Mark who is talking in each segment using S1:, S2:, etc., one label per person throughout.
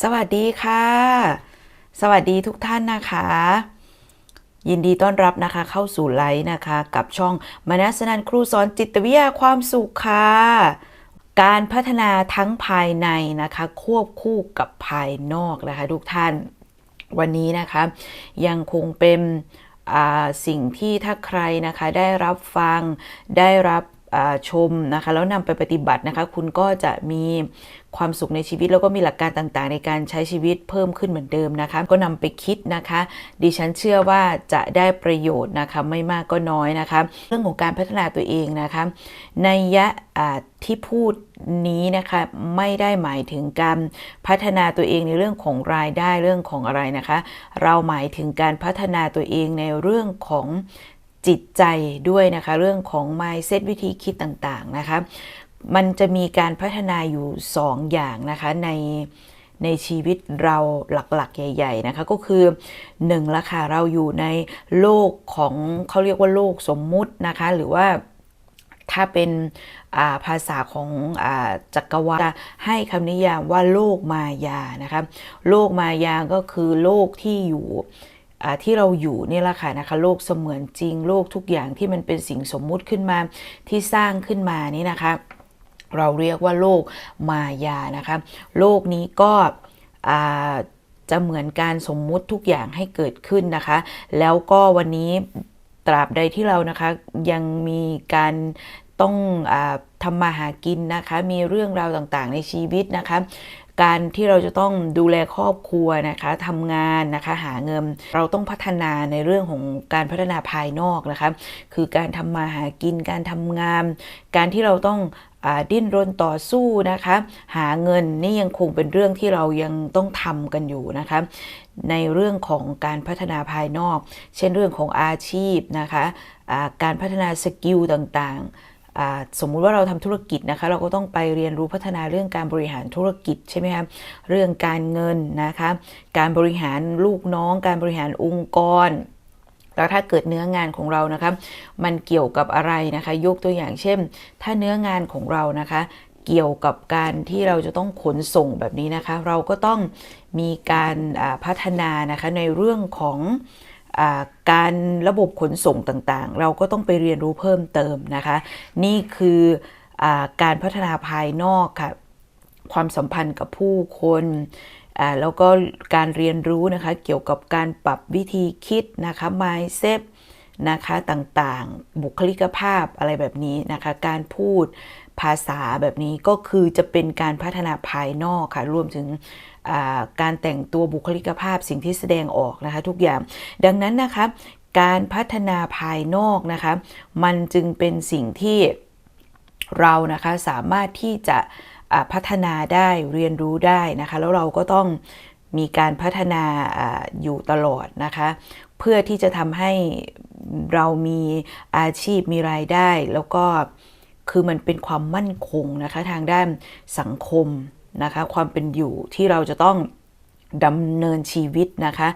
S1: สวัสดีค่ะ สวัสดีทุกท่านนะคะ ยินดีต้อนรับนะคะเข้าสู่ไลฟ์นะคะ กับช่องมนัสนันครูสอนจิตวิทยาความสุขค่ะการพัฒนาทั้งภายในนะคะ ควบคู่กับภายนอกนะคะทุกท่านวันนี้นะคะ ยังคงเป็นอ่าสิ่งที่ถ้าใครนะคะได้รับฟังได้รับ ชมนะคะแล้วนำไปปฏิบัตินะคะ คุณก็จะมีความสุขในชีวิตแล้วก็มีหลักการต่างๆ ในการใช้ชีวิตเพิ่มขึ้นเหมือนเดิมนะคะ ก็นำไปคิดนะคะ ดิฉันเชื่อว่าจะได้ประโยชน์นะคะไม่มากก็น้อยนะคะ เรื่องของการพัฒนาตัวเองนะคะในยะที่พูดนี้นะคะไม่ได้หมายถึงการพัฒนาตัวเองในเรื่องของรายได้เรื่องของอะไรนะคะ เราหมายถึงการพัฒนาตัวเองในเรื่องของ จิตใจด้วยนะคะ เรื่องของ mindset วิธีคิดต่างๆนะคะ มันจะมีการพัฒนาอยู่ 2 อย่างนะคะในในชีวิตเราหลักๆ ใหญ่ ๆ นะคะ ก็คือ1ละค่ะเราอยู่ในโลกของเขาเรียกว่าโลกสมมุตินะคะ หรือว่าถ้าเป็นอ่าภาษาของอาจักรวาลให้คำนิยามว่าโลกมายานะคะ โลกมายาก็คือโลกที่อยู่ ที่เราอยู่นี่แหละค่ะนะคะโลกเสมือนจริงโลกทุกอย่างที่มันเป็นสิ่งสมมุติขึ้นมาที่สร้างขึ้นมานี่นะคะ เราเรียกว่าโลกมายานะคะโลกนี้ก็จะเหมือนการสมมุติทุกอย่างให้เกิดขึ้นนะคะ แล้วก็วันนี้ตราบใดที่เรานะคะยังมีการต้องอทำมาหากินนะคะ มีเรื่องราวต่างๆในชีวิตนะคะ การที่เราจะต้องดูแลครอบครัวนะคะทำงานนะคะหาเงิน เราต้องพัฒนาในเรื่องของการพัฒนาภายนอกนะคะ คือการทำมาหากินการทำงาน การที่เราต้องอดิ้นรนต่อสู้นะคะ หาเงินนี่ยังคงเป็นเรื่องที่เรายังต้องทำกันอยู่นะคะ ในเรื่องของการพัฒนาภายนอก เช่นเรื่องของอาชีพนะคะการพัฒนาสกิลต่างๆ สมมุติว่าเราทำธุรกิจนะคะ เราก็ต้องไปเรียนรู้พัฒนาเรื่องการบริหารธุรกิจใช่ไหมคะเรื่องการเงินนะคะ การบริหารลูกน้อง การบริหารองค์กรแล้วถ้าเกิดเนื้องานของเรานะคะ มันเกี่ยวกับอะไรนะคะ ยกตัวอย่างเช่น ถ้าเนื้องานของเรานะคะ เกี่ยวกับการที่เราจะต้องขนส่งแบบนี้นะคะ เราก็ต้องมีการพัฒนานะคะในเรื่องของ การระบบขนส่งต่างๆ เราก็ต้องไปเรียนรู้เพิ่มเติมนะคะ นี่คืออการพัฒนาภายนอกค่ะความสัมพันธ์กับผู้คนแล้วก็การเรียนรู้นะคะเกี่ยวกับการปรับวิธีคิดนะคะ mindset นะคะต่างๆ บุคลิกภาพอะไรแบบนี้นะคะ การพูดภาษาแบบนี้ก็คือจะเป็นการพัฒนาภายนอกค่ะรวมถึง การแต่งตัวบุคลิกภาพสิ่งที่แสดงออกนะคะทุกอย่างดังนั้นนะคะการพัฒนาภายนอกนะคะมันจึงเป็นสิ่งที่เรานะคะสามารถที่จะพัฒนาได้เรียนรู้ได้นะคะแล้วเราก็ต้องมีการพัฒนาอาอยู่ตลอดนะคะเพื่อที่จะทำให้เรามีอาชีพมีรายได้ แล้วก็คือมันเป็นความมั่นคงนะคะทางด้านสังคม นะคะความเป็นอยู่ที่เราจะต้องดำเนินชีวิตนะคะ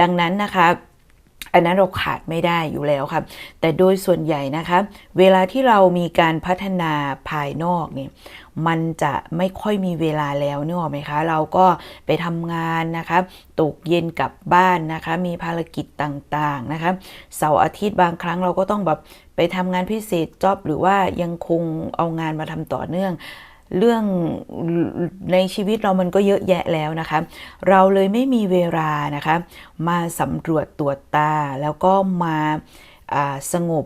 S1: ดังนั้นนะคะอันนั้นเราขาดไม่ได้อยู่แล้วครับ แต่โดยส่วนใหญ่นะคะ เวลาที่เรามีการพัฒนาภายนอกเนี่ย มันจะไม่ค่อยมีเวลาแล้วนึกออกไหมคะ เราก็ไปทำงานนะคะ ตกเย็นกลับบ้านนะคะ มีภารกิจต่างๆนะคะ เสาร์อาทิตย์บางครั้งเราก็ต้องแบบไปทำงานพิเศษจ็อบหรือว่ายังคงเอางานมาทำต่อเนื่อง เรื่องในชีวิตเรามันก็เยอะแยะแล้วนะคะ เราเลยไม่มีเวลานะคะ มาสำรวจตรวจตา แล้วก็มาสงบ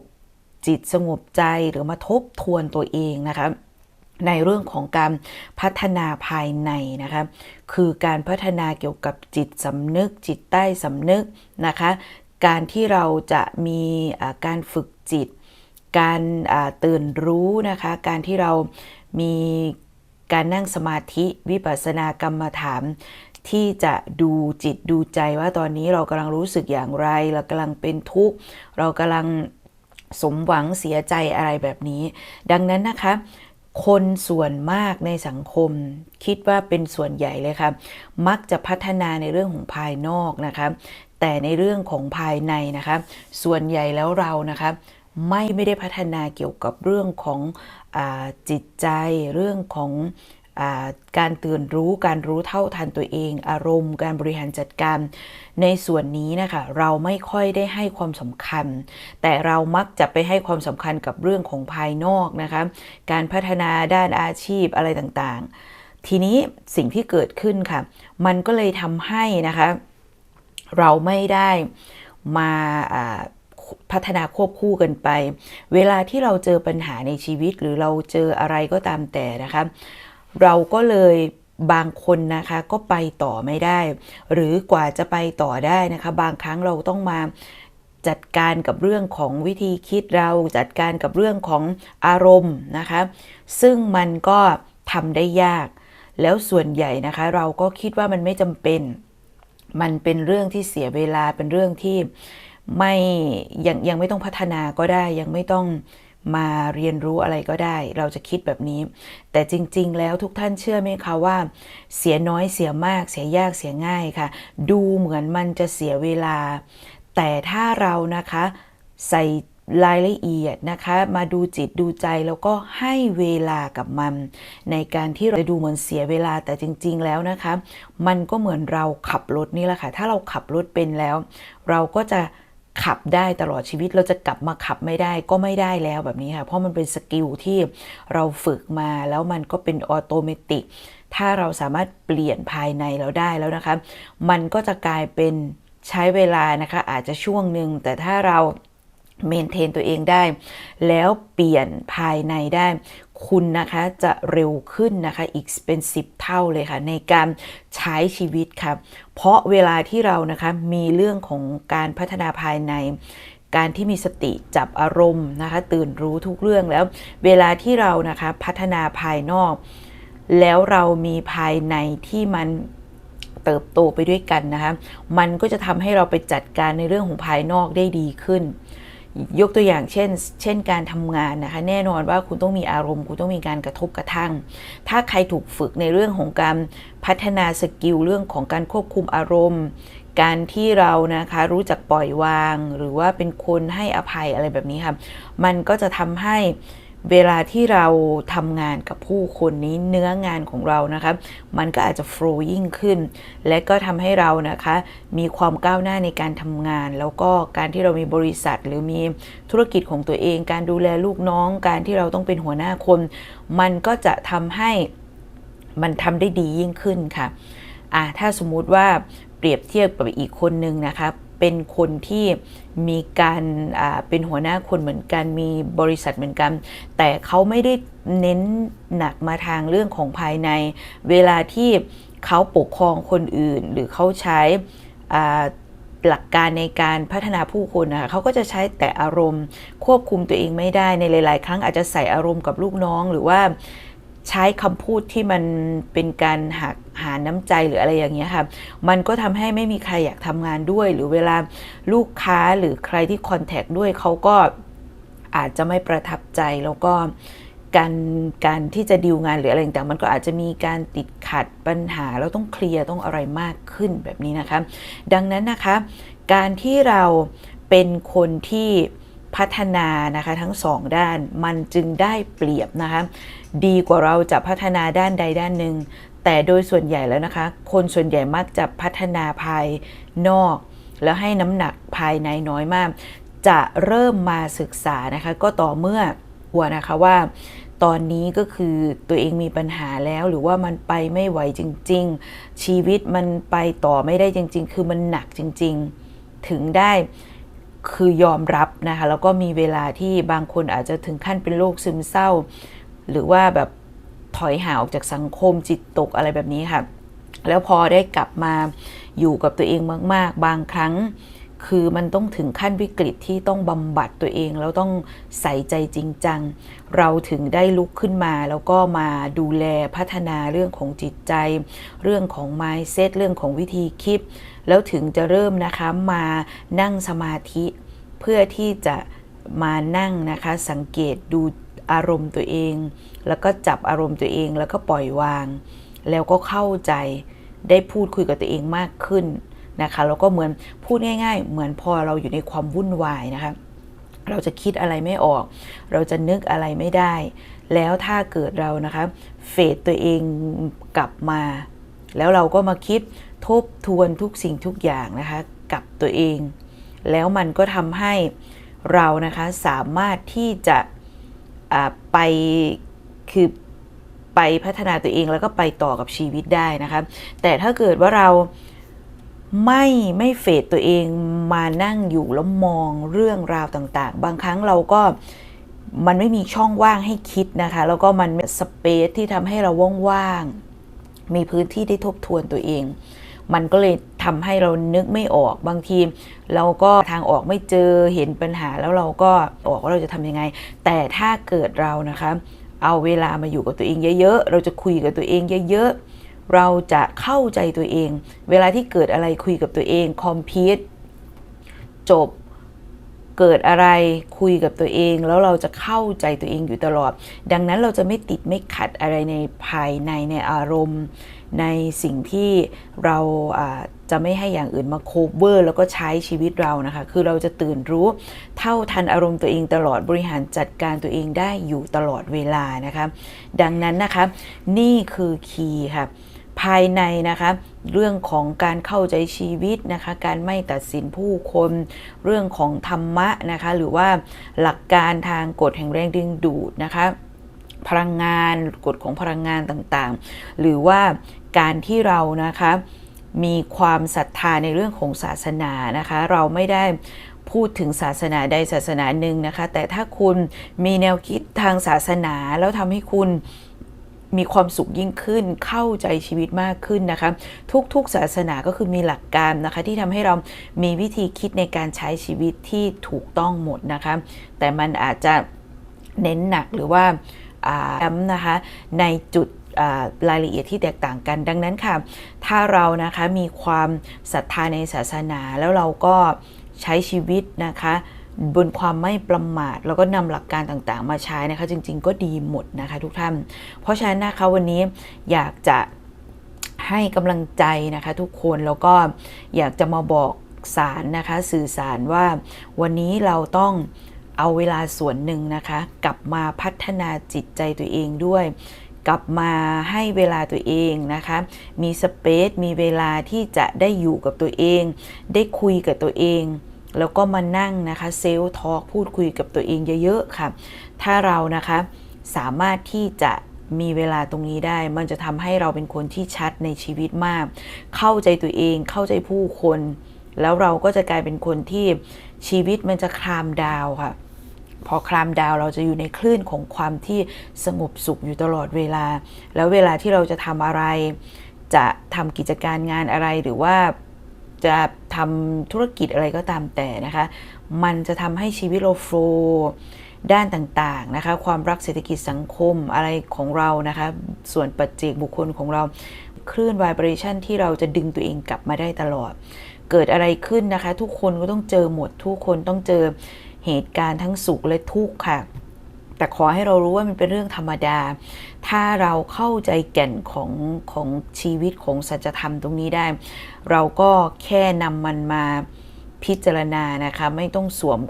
S1: จิตสงบใจหรือมาทบทวนตัวเองนะคะในเรื่องของการพัฒนาภายในนะคะ คือการพัฒนาเกี่ยวกับจิตสำนึก จิตใต้สำนึกนะคะ การที่เราจะมีการฝึกจิต การตื่นรู้นะคะ การที่เรามี การนั่งสมาธิวิปัสสนากรรมฐานที่จะดูจิตดูใจว่าตอนนี้เรากำลังรู้สึกอย่างไร เรากำลังเป็นทุกข์ เรากำลังสมหวังเสียใจอะไรแบบนี้ ดังนั้นนะคะ คนส่วนมากในสังคม คิดว่าเป็นส่วนใหญ่เลยค่ะมักจะพัฒนาในเรื่องของภายนอกนะคะแต่ในเรื่องของภายในนะคะ ส่วนใหญ่แล้วเรานะคะ ไม่ไม่ได้พัฒนาเกี่ยวกับเรื่องของอจิตใจเรื่องของอการตื่นรู้การรู้เท่าทันตัวเอง อารมณ์ การบริหารจัดการในส่วนนี้นะคะเราไม่ค่อยได้ให้ความสำคัญ แต่เรามักจะไปให้ความสำคัญกับเรื่องของภายนอกนะคะการพัฒนาด้านอาชีพอะไรต่างๆ ทีนี้สิ่งที่เกิดขึ้นค่ะ มันก็เลยทำให้นะคะเราไม่ได้มาา พัฒนาควบคู่กันไป เวลาที่เราเจอปัญหาในชีวิตหรือเราเจออะไรก็ตามแต่นะคะ เราก็เลยบางคนนะคะก็ไปต่อไม่ได้ หรือกว่าจะไปต่อได้นะคะ บางครั้งเราต้องมาจัดการกับเรื่องของวิธีคิดเราจัดการกับเรื่องของอารมณ์นะคะ ซึ่งมันก็ทำได้ยาก แล้วส่วนใหญ่นะคะ เราก็คิดว่ามันไม่จำเป็น มันเป็นเรื่องที่เสียเวลาเป็นเรื่องที่ ไม่ยังยังไม่ต้องพัฒนาก็ได้ ยังไม่ต้องมาเรียนรู้อะไรก็ได้ เราจะคิดแบบนี้ แต่จริง ๆ แล้วทุกท่านเชื่อไหมคะว่า เสียน้อยเสียมาก เสียยากเสียง่ายค่ะ ดูเหมือนมันจะเสียเวลา แต่ถ้าเรานะคะใส่รายละเอียดนะคะ มาดูจิตดูใจแล้วก็ให้เวลากับมัน ในการที่เราจะดูเหมือนเสียเวลาแต่จริง ๆ แล้วนะคะ มันก็เหมือนเราขับรถนี่แหละค่ะ ถ้าเราขับรถเป็นแล้ว เราก็จะ ขับได้ตลอดชีวิตเราจะกลับมาขับไม่ได้ก็ไม่ได้แล้วแบบนี้ค่ะเพราะมันเป็นสกิลที่เราฝึกมาแล้วมันก็เป็นออโตเมติกถ้าเราสามารถเปลี่ยนภายในเราได้แล้วนะคะ มันก็จะกลายเป็นใช้เวลานะคะ อาจจะช่วงหนึ่งแต่ถ้าเรา เมนเทนตัวเองได้ แล้วเปลี่ยนภายในได้ คุณนะคะจะเร็วขึ้นนะคะอีกเป็น 10 เท่าเลยค่ะ ในการใช้ชีวิตครับเพราะเวลาที่เรานะคะมีเรื่องของการพัฒนาภายใน การที่มีสติจับอารมณ์นะคะ ตื่นรู้ทุกเรื่องแล้ว เวลาที่เรานะคะพัฒนาภายนอก แล้วเรามีภายในที่มันเติบโตไปด้วยกันนะคะ มันก็จะทำให้เราไปจัดการในเรื่องของภายนอกได้ดีขึ้น ยกตัวอย่างเช่น เช่นการทำงานนะคะแน่นอนว่าคุณต้องมีอารมณ์ คุณต้องมีการกระทบกระทั่ง ถ้าใครถูกฝึกในเรื่องของการพัฒนาสกิลเรื่องของการควบคุมอารมณ์ การที่เรานะคะรู้จักปล่อยวาง หรือว่าเป็นคนให้อภัยอะไรแบบนี้ค่ะมันก็จะทำให้ เวลาที่เราทำงานกับผู้คนนี้เนื้องานของเรานะคะมันก็อาจจะ flow ยิ่งขึ้น และก็ทำให้เรานะคะมีความก้าวหน้าในการทำงาน แล้วก็การที่เรามีบริษัท หรือมีธุรกิจของตัวเอง การดูแลลูกน้อง การที่เราต้องเป็นหัวหน้าคน มันก็จะทำให้มันทำได้ดียิ่งขึ้นค่ะอะถ้าสมมุติว่าเปรียบเทียบกับอีกคนนึงนะคะเป็นคนที่มีการเป็นหัวหน้าคนเหมือนกัน มีบริษัทเหมือนกัน แต่เขาไม่ได้เน้นหนักมาทางเรื่องของภายใน เวลาที่เขาปกครองคนอื่น หรือเขาใช้หลักการในการพัฒนาผู้คนนะคะเขาก็จะใช้แต่อารมณ์ควบคุมตัวเองไม่ได้ในหลาย ๆ ครั้งอาจจะใส่อารมณ์กับลูกน้อง หรือว่า ใช้คำพูดที่มันเป็นการหักหาน้ำใจหรืออะไรอย่างเงี้ยค่ะมันก็ทำให้ไม่มีใครอยากทำงานด้วย หรือเวลาลูกค้าหรือใครที่คอนแทคด้วยเขาก็อาจจะไม่ประทับใจแล้วก็การการที่จะดีลงานหรืออะไรต่างมันก็อาจจะมีการติดขัดปัญหาแล้วต้องเคลียร์ต้องอะไรมากขึ้นแบบนี้นะคะ ดังนั้นนะคะ การที่เราเป็นคนที่ พัฒนานะคะทั้งสองด้านมันจึงได้เปรียบนะคะดีกว่าเราจะพัฒนาด้านใดด้านหนึ่ง แต่โดยส่วนใหญ่แล้วนะคะ คนส่วนใหญ่มักจะพัฒนาภายนอก แล้วให้น้ำหนักภายในน้อยมาก จะเริ่มมาศึกษานะคะ ก็ต่อเมื่อหัวนะคะว่าตอนนี้ก็คือตัวเองมีปัญหาแล้วหรือว่ามันไปไม่ไหวจริง ๆ ชีวิตมันไปต่อไม่ได้จริง ๆ คือมันหนักจริง ๆ ถึงได้ คือยอมรับนะคะแล้วก็มีเวลาที่บางคนอาจจะถึงขั้นเป็นโรคซึมเศร้า หรือว่าแบบถอยห่างออกจากสังคมจิตตกอะไรแบบนี้ค่ะ แล้วพอได้กลับมาอยู่กับตัวเองมาก ๆ บางครั้ง คือมันต้องถึงขั้นวิกฤตที่ต้องบำบัดตัวเองแล้วต้องใส่ใจจริงจัง เราถึงได้ลุกขึ้นมาแล้วก็มาดูแลพัฒนาเรื่องของจิตใจ เรื่องของ mindset เรื่องของวิธีคิด แล้วถึงจะเริ่มนะคะมานั่งสมาธิเพื่อที่จะมานั่งนะคะสังเกตดูอารมณ์ตัวเอง แล้วก็จับอารมณ์ตัวเองแล้วก็ปล่อยวาง แล้วก็เข้าใจได้พูดคุยกับตัวเองมากขึ้นนะคะแล้วก็เหมือนพูดง่าย ๆ เหมือนพอเราอยู่ในความวุ่นวายนะคะเราจะคิดอะไรไม่ออก เราจะนึกอะไรไม่ได้ แล้วถ้าเกิดเรานะคะ เฟดตัวเองกลับมา แล้วเราก็มาคิดทบทวนทุกสิ่งทุกอย่างนะคะกับตัวเอง แล้วมันก็ทำให้เรานะคะสามารถที่จะไปคือไปพัฒนาตัวเองแล้วก็ไปต่อกับชีวิตได้นะคะแต่ถ้าเกิดว่าเราไม่ไม่เฟดตัวเองมานั่งอยู่แล้วมองเรื่องราวต่างๆ บางครั้งเราก็มันไม่มีช่องว่างให้คิดนะคะ แล้วก็มันสเปซที่ทำให้เราว่างๆ มีพื้นที่ได้ทบทวนตัวเอง มันก็เลยทำให้เรานึกไม่ออกบางที เราก็ทางออกไม่เจอเห็นปัญหาแล้วเราก็ออกว่าเราจะทำยังไง แต่ถ้าเกิดเรานะคะเอาเวลามาอยู่กับตัวเองเยอะๆ เราจะคุยกับตัวเองเยอะๆ เราจะเข้าใจตัวเอง เวลาที่เกิดอะไรคุยกับตัวเองคอมพิวจบ เกิดอะไรคุยกับตัวเอง แล้วเราจะเข้าใจตัวเองอยู่ตลอด ดังนั้นเราจะไม่ติดไม่ขัดอะไรในภายในในอารมณ์ ในสิ่งที่เราจะไม่ให้อย่างอื่นมาโคเวอร์แล้วก็ใช้ชีวิตเรานะคะ คือเราจะตื่นรู้เท่าทันอารมณ์ตัวเองตลอดบริหารจัดการตัวเองได้อยู่ตลอดเวลานะคะ ดังนั้นนะคะ นี่คือคีย์ค่ะ ภายในนะคะเรื่องของการเข้าใจชีวิตนะคะ การไม่ตัดสินผู้คน เรื่องของธรรมะนะคะ หรือว่าหลักการทางกฎแห่งแรงดึงดูดนะคะ พลังงานกฎของพลังงานต่างๆ หรือว่าการที่เรานะคะมีความศรัทธาในเรื่องของศาสนานะคะ เราไม่ได้พูดถึงศาสนาใดศาสนาหนึ่งนะคะ แต่ถ้าคุณมีแนวคิดทางศาสนาแล้วทำให้คุณ มีความสุขยิ่งขึ้น เข้าใจชีวิตมากขึ้นนะคะ ทุกๆศาสนาก็คือมีหลักการนะคะ ที่ทำให้เรามีวิธีคิดในการใช้ชีวิตที่ถูกต้องหมดนะคะ แต่มันอาจจะเน้นหนักหรือว่าย้ำนะคะในจุดรายละเอียดที่แตกต่างกัน ดังนั้นค่ะ ถ้าเรานะคะมีความศรัทธาในศาสนาแล้วเราก็ใช้ชีวิตนะคะ บนความไม่ประมาท แล้วก็นำหลักการต่างๆ มาใช้นะคะ จริง ๆ ก็ดีหมดนะคะทุกท่าน เพราะฉะนั้นนะคะวันนี้อยากจะให้กำลังใจนะคะทุกคนแล้วก็อยากจะมาบอกสารนะคะสื่อสารว่าวันนี้เราต้องเอาเวลาส่วนหนึ่งนะคะ กลับมาพัฒนาจิตใจตัวเองด้วย กลับมาให้เวลาตัวเองนะคะ มีสเปซมีเวลาที่จะได้อยู่กับตัวเอง ได้คุยกับตัวเอง แล้วก็มานั่งนะคะเซลล์ทอล์กพูดคุยกับตัวเองเยอะๆค่ะ ถ้าเรานะคะสามารถที่จะมีเวลาตรงนี้ได้ มันจะทำให้เราเป็นคนที่ชัดในชีวิตมาก เข้าใจตัวเอง เข้าใจผู้คน แล้วเราก็จะกลายเป็นคนที่ชีวิตมันจะคลามดาวค่ะ พอคลามดาวเราจะอยู่ในคลื่นของความที่สงบสุขอยู่ตลอดเวลา แล้วเวลาที่เราจะทำอะไร จะทำกิจการงานอะไรหรือว่า จะทำธุรกิจอะไรก็ตามแต่นะคะ มันจะทำให้ชีวิตเราโฟลว์ด้านต่างๆนะคะ ความรักเศรษฐกิจสังคมอะไรของเรานะคะ ส่วนปัจเจกบุคคลของเราคลื่น vibration ที่เราจะดึงตัวเองกลับมาได้ตลอด เกิดอะไรขึ้นนะคะ ทุกคนก็ต้องเจอหมดทุกคนต้องเจอเหตุการณ์ทั้งสุขและทุกข์ค่ะ แต่ขอให้เรารู้ว่ามันเป็นเรื่องธรรมดา ถ้าเราเข้าใจแก่นของของชีวิตของสัจธรรมตรงนี้ได้ เราก็แค่นำมันมาพิจารณานะคะ ไม่ต้องสวม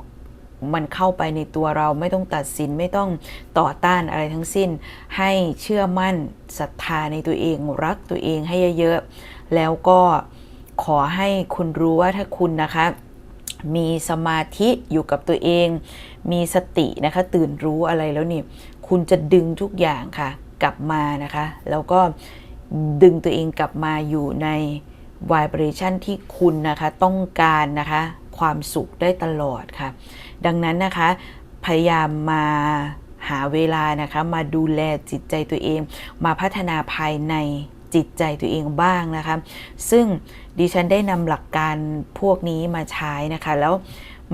S1: มันเข้าไปในตัวเราไม่ต้องตัดสินไม่ต้องต่อต้านอะไรทั้งสิ้น ให้เชื่อมั่นศรัทธาในตัวเอง รักตัวเองให้เยอะๆแล้วก็ขอให้คุณรู้ว่าถ้าคุณนะคะ มีสมาธิอยู่กับตัวเอง มีสตินะคะ ตื่นรู้อะไรแล้วนี่ คุณจะดึงทุกอย่างค่ะ กลับมานะคะ แล้วก็ดึงตัวเองกลับมาอยู่ใน vibration ที่คุณนะคะ ต้องการนะคะ ความสุขได้ตลอดค่ะ ดังนั้นนะคะ พยายามมาหาเวลานะคะ มาดูแลจิตใจตัวเอง มาพัฒนาภายใน จิตใจตัวเองบ้างนะคะ ซึ่งดิฉันได้นำหลักการพวกนี้มาใช้นะคะ แล้ว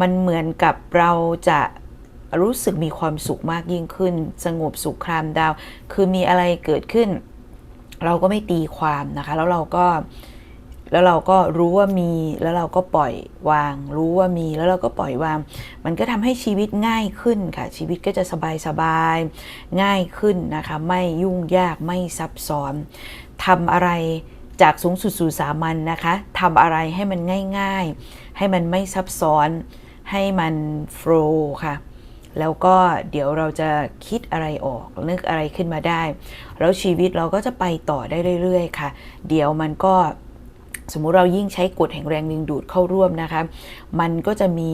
S1: มันเหมือนกับเราจะรู้สึกมีความสุขมากยิ่งขึ้น สงบสุขครามดาว คือมีอะไรเกิดขึ้น เราก็ไม่ตีความนะคะ แล้วเราก็แล้วเราก็รู้ว่ามีแล้วเราก็ปล่อยวาง รู้ว่ามีแล้วเราก็ปล่อยวาง มันก็ทำให้ชีวิตง่ายขึ้นค่ะ ชีวิตก็จะสบายสบายๆง่ายขึ้นนะคะ ไม่ยุ่งยากไม่ซับซ้อน ทำอะไรจากสูงสุดสู่สามัญนนะคะทำอะไรให้มันง่าย ๆ ให้มันไม่ซับซ้อน ให้มันโฟล์ค่ะ แล้วก็เดี๋ยวเราจะคิดอะไรออกนึกอะไรขึ้นมาได้ แล้วชีวิตเราก็จะไปต่อได้เรื่อย ๆ ค่ะ เดี๋ยวมันก็สมมุติเรายิ่งใช้กฎแห่งแรงดึงดูดเข้าร่วมนะคะ มันก็จะมี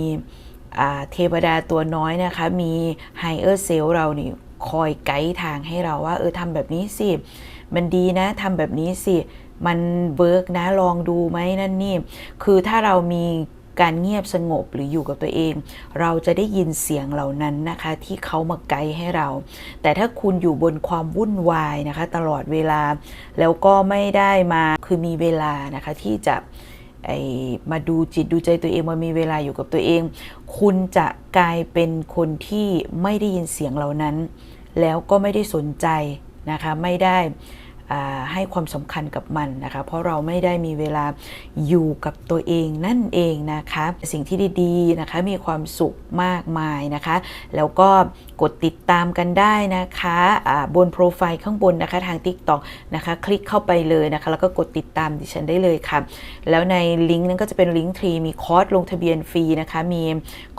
S1: เทวดาตัวน้อยนะคะ มีไฮเออร์เซลเรานี่คอยไกด์ทางให้เราว่า เออทำแบบนี้สิ มันดีนะทำแบบนี้สิ มันเวิร์กนะลองดูไหมนั่นนี่ คือถ้าเรามีการเงียบสงบหรืออยู่กับตัวเอง เราจะได้ยินเสียงเหล่านั้นนะคะ ที่เขามาไกด์ให้เรา แต่ถ้าคุณอยู่บนความวุ่นวายนะคะ ตลอดเวลา แล้วก็ไม่ได้มาคือมีเวลานะคะที่จะไอมาดูจิตดูใจตัวเองมามีเวลาอยู่กับตัวเอง คุณจะกลายเป็นคนที่ไม่ได้ยินเสียงเหล่านั้น แล้วก็ไม่ได้สนใจ นะคะไม่ได้ให้ความสำคัญกับมันนะคะ เพราะเราไม่ได้มีเวลาอยู่กับตัวเองนั่นเองนะคะ สิ่งที่ดีๆนะคะมีความสุขมากมายนะคะ แล้วก็กดติดตามกันได้นะคะอ่าบนโปรไฟล์ข้างบนนะคะทาง TikTok นะคะ คลิกเข้าไปเลยนะคะ แล้วก็กดติดตามดิฉันได้เลยค่ะ แล้วในลิงก์นั้นก็จะเป็นลิงก์ทรีมีคอร์สลงทะเบียนฟรีนะคะ มี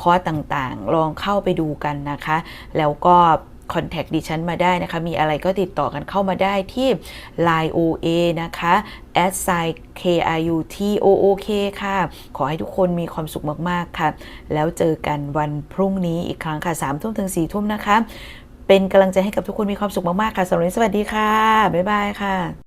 S1: คอร์สต่างๆ ลองเข้าไปดูกันนะคะ แล้วก็ คอนแทคดิฉันมาได้นะคะ มีอะไรก็ติดต่อกันเข้ามาได้ที่ Line OA นะคะ s i k i u t o o k ค่ะ ขอให้ทุกคนมีความสุขมาก ๆ ค่ะ แล้วเจอกันวันพรุ่งนี้อีกครั้งค่ะ3ทุ่มถึง4ทุ่มนะคะ เป็นกำลังใจให้กับทุกคนมีความสุขมาก ๆ ค่ะสำหรับวันนี้สวัสดีค่ะ บ๊ายบายค่ะ